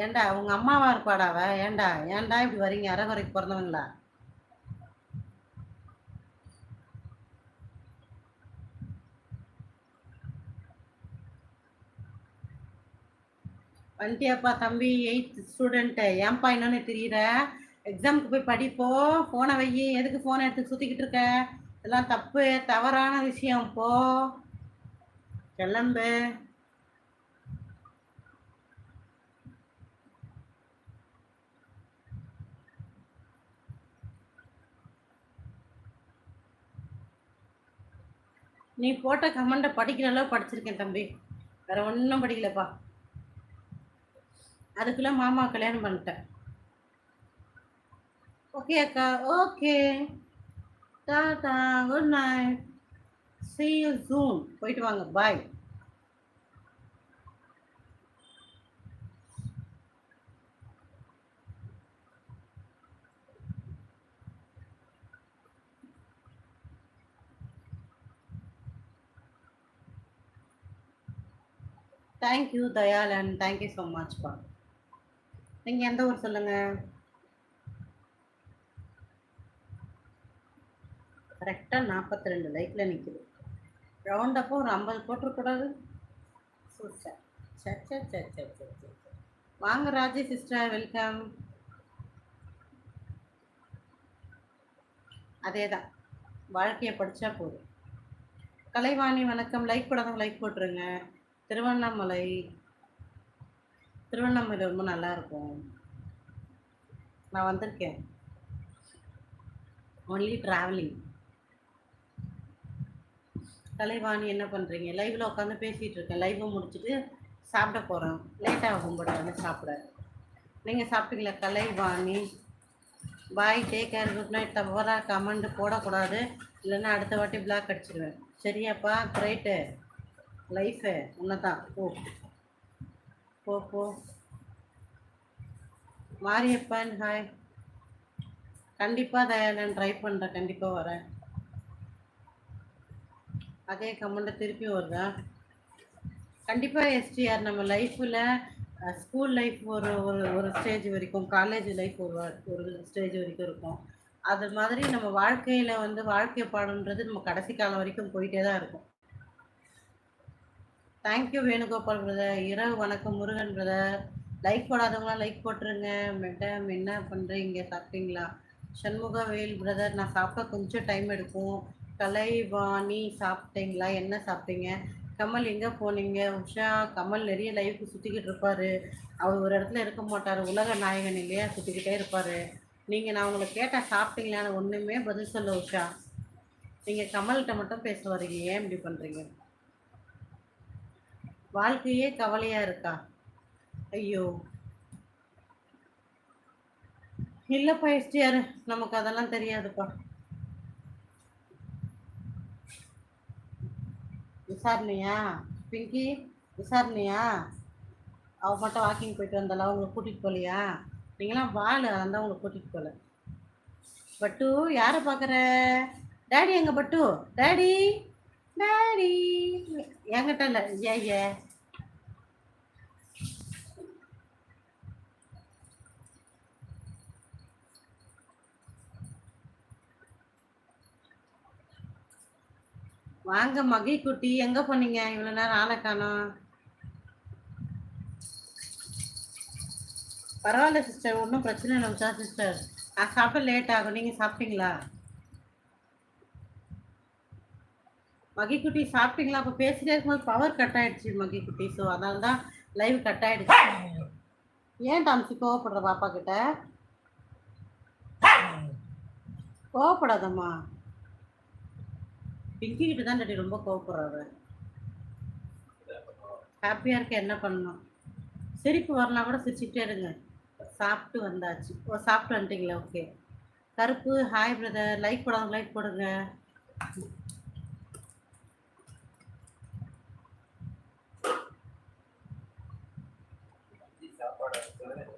ஏண்டா உங்க அம்மாவா இருப்பாடாவ? ஏண்டா ஏன்டா ஏன்டா இப்படி வரீங்க? அரைகுறைக்கு பிறந்தவங்களா? வந்துட்டியாப்பா தம்பி எயித் ஸ்டூடெண்ட்டு ஏன்பா என்னன்னு தெரியுற எக்ஸாமுக்கு போய் படிப்போ? ஃபோனை வை. எதுக்கு ஃபோனை எடுத்து சுற்றிக்கிட்டு இருக்க? இதெல்லாம் தப்பு தவறான விஷயம். போ. கிளம்பு. நீ போட்ட கமெண்ட்டை படிக்கிற அளவு படிச்சிருக்கேன் தம்பி. வேற ஒன்றும் படிக்கலப்பா. அதுக்குள்ள மாமா கல்யாணம் பண்ணிட்டேன். ஓகே அக்கா okay tata good night see you soon போயிட்டு வாங்க bye thank you Dayalan thank you so மச்ப்பா நீங்கள் எந்த ஊர் சொல்லுங்கள் கரெக்டாக நாற்பத்தி ரெண்டு லைட்டில் நிற்குது ரவுண்ட் அப்போ ஒரு ஐம்பது போட்டிருக்கூடாது சூப்பர் சரி சரி சரி சரி சரி சரி சரி வாங்க ராஜி சிஸ்டர் வெல்கம் அதே தான் வாழ்க்கையை படித்தா போதும். கலைவாணி வணக்கம். லைக் போடாதவங்க லைக் போட்டுருங்க. திருவண்ணாமலை திருவண்ணாமலை ரொம்ப நல்லா இருக்கும். நான் வந்திருக்கேன். ஒன்லி ட்ராவலிங் கலைவாணி என்ன பண்ணுறீங்க லைவில் உட்காந்து பேசிகிட்டு இருக்கேன். லைவை முடிச்சுட்டு சாப்பிட போகிறேன் லேட் ஆகும் போட வந்து சாப்பிட. நீங்கள் சாப்பிட்டீங்களா? Kalaivani. Bye take care good night தவறாக கமெண்ட் போடக்கூடாது. இல்லைன்னா அடுத்த வாட்டி பிளாக் அடிச்சிடுவேன் சரியாப்பா? கிரேட்டு லைஃபு உன்னை தான் போ. போ போ. மாரியப்பன் ஹாய் கண்டிப்பாக நான் ட்ரை பண்ணுறேன் கண்டிப்பாக வரேன். அதே கமெண்ட்டை திருப்பி வருதா? கண்டிப்பாக எஸ்டிஆர் நம்ம லைஃப்பில் ஸ்கூல் லைஃப் ஒரு ஒரு ஒரு ஸ்டேஜ் வரைக்கும் காலேஜ் லைஃப் ஒரு ஒரு ஸ்டேஜ் வரைக்கும் இருக்கும். அது மாதிரி நம்ம வாழ்க்கையில் வந்து வாழ்க்கை பாடம்ன்றது நம்ம கடைசி காலம் வரைக்கும் போயிட்டே தான் இருக்கும். தேங்க்யூ வேணுகோபால் பிரதர் இரவு வணக்கம் முருகன் பிரதர் லைக் போடாதவங்களாம் லைக் போட்டுருங்க. மேடம் என்ன பண்ணுறீங்க சாப்பிட்டீங்களா? சண்முகவேல் பிரதர் நான் சாப்பிட்டா கொஞ்சம் டைம் எடுக்கும் கலைவாணி சாப்பிட்டீங்களா? என்ன சாப்பிட்டீங்க? கமல் எங்கே போனீங்க? உஷா கமல் நிறைய லைஃப்க்கு சுற்றிக்கிட்டு இருப்பார். அவர் ஒரு இடத்துல இருக்க மாட்டார். உலக நாயகன் இல்லையா? சுற்றிக்கிட்டே இருப்பார். நீங்கள் நான் உங்களை கேட்டால் சாப்பிட்டீங்களான்னு ஒன்றுமே பதில் சொல்ல உஷா. நீங்கள் கமல்கிட்ட மட்டும் பேச வரீங்க ஏன் இப்படி பண்ணுறீங்க வாழ்க்கையே கவலையாக இருக்கா? ஐயோ. இல்லைப்பா எஸ்டிஆர் நமக்கு அதெல்லாம் தெரியாதுப்பா. விசாரணையா? பிங்கி விசாரணையா? அவ மட்டும் வாக்கிங் போயிட்டு வந்தால அவங்களை கூட்டிகிட்டு போகலையா? நீங்களாம் வாழ அந்த அவங்களை கூட்டிகிட்டு போகல பட்டு யாரை பார்க்குற? டேடி எங்க பட்டு? டேடி! டாடி என்கிட்ட இல்லை ஏ ஏ வாங்க மகை குட்டி எங்க போனீங்க? இவ்வளவு நேரம் ஆளை காணும். பரவாயில்ல சிஸ்டர் ஒன்றும் பிரச்சனை இல்லை சிஸ்டர் நான் சாப்பிட லேட் ஆகும். நீங்க சாப்பிட்டீங்களா? மகிக்குட்டி சாப்பிட்டீங்களா? அப்போ பேசிட்டே இருக்கும்போது பவர் கட் ஆயிடுச்சு மகிக்குட்டி. ஸோ அதனால தான் லைவ் கட் ஆயிடுச்சு. ஏன் டாம்சி கோவப்படுற பாப்பா கிட்ட கோவப்படாதம்மா. பிங்கி கிட்ட தான் டாடி ரொம்ப கோவப்படுறாரு ஹாப்பியாக இருக்க என்ன பண்ணணும்? சிரிப்பு வரலாம் கூட சிரிச்சுக்கிட்டே இருங்க. சாப்பிட்டு வந்தாச்சு. ஓ சாப்பிட்டு வந்துட்டீங்களா? Okay Karuppu hi brother like போடாத லைக் போடுங்க. Gracias.